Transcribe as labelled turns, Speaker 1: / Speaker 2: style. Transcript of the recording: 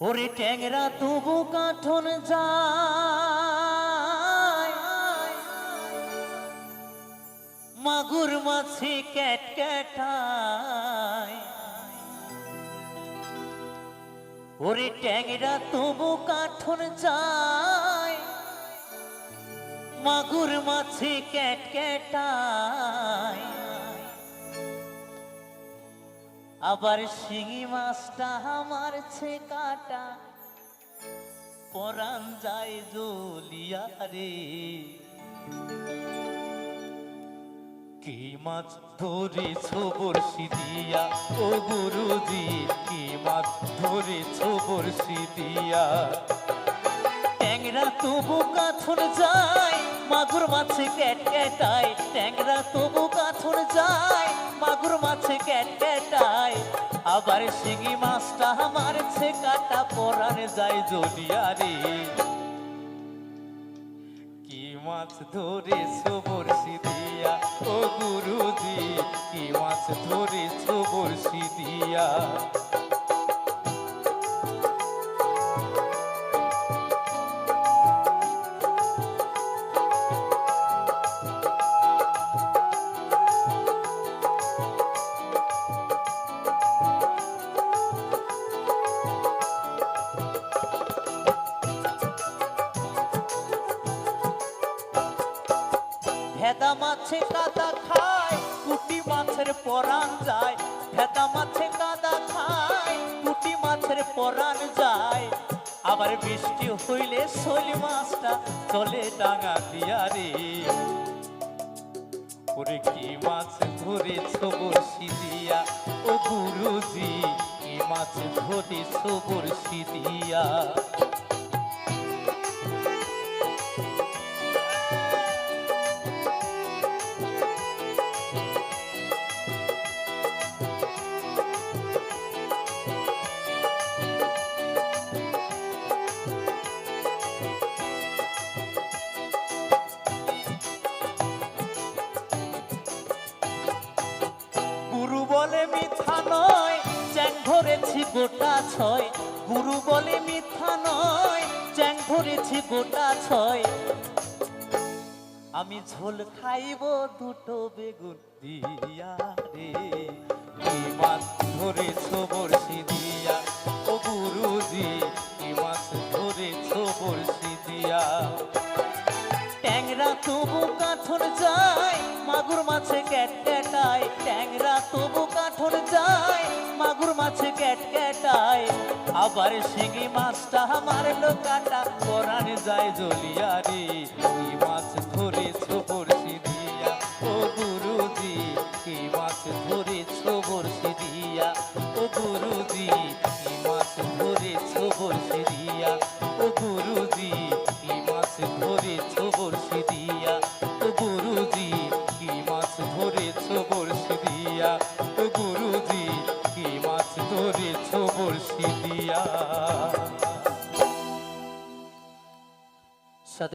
Speaker 1: ওরে ট্যাংরা, তবু কাঠন যায়। মাগুর মাছি ক্যাট ক্যাটায়। ওরে ট্যাংরা, তবু কাঠন যায়। মাগুর মাছি ক্যাট ক্যাটায়। আবার শিঙি মাছটা মারছে কাটা পরান যায় জলিয়া রে কি মাছ ধরেছ বর্ষি দিয়া? ও গুরুজি, কি মাছ ধরেছ বর্ষি দিয়া? ট্যাংরা তবু কাছন যায় মাগুর মাছে ক্যাট ক্যাটায়, ট্যাংরা তবু কাছন যায়। মাগুর মাছে ক্যাট ক্যাটায়, আবার শিঙি মাছটা মারছে কাটা পরানে যায় জলিয়া রে কি মাছ ধরেছ বর্ষি দিয়া? ও গুরুজি, কি মাছ ধরেছ বর্ষি দিয়া? ভেদা মাছে কাদা খায়, কুটি মাছের পরাণ যায়। ভেদা মাছে কাদা খায়, কুটি মাছের পরাণ যায়। আবার বৃষ্টি হইলে শৈল মাছটা চলে ডাঙা দিয়া রে। ওরে কি মাছ ধরেছ বড়শি দিয়া? ও গুরুজি, কি মাছ ধরেছ বড়শি দিয়া? গোটা ছয়। গুরু বলে মিথ্যা নয়, চ্যাং ধরেছি গোটা ছয়। আমি ঝোল খাইব দুটো বেগুন দিয়া রে। কি মাছ ধরেছ বড়শি দিয়া। ও গুরুজি কি মাছ ধরেছ বড়শি দিয়া। ট্যাংরা তবু কাঠন যায়, মাগুর মাছে ক্যাট ক্যাটায়। ট্যাংরা তবু কাঠন যায়। মাছ কেট কেটায় আবার শিঙি মাছটা আমার কাটা পরাণ যায় জলিয়ারি, কি মাছ ধরেছ বড়শি দিয়া ও গুরুজি, কি মাছ ধরেছ বড়শি দিয়া ও গুরুজি, কি মাছ ধরেছ বড়শি দিয়া ও গুরুজি, কি মাছ ধরেছ বড়শি দিয়া মুর্শিদিয়া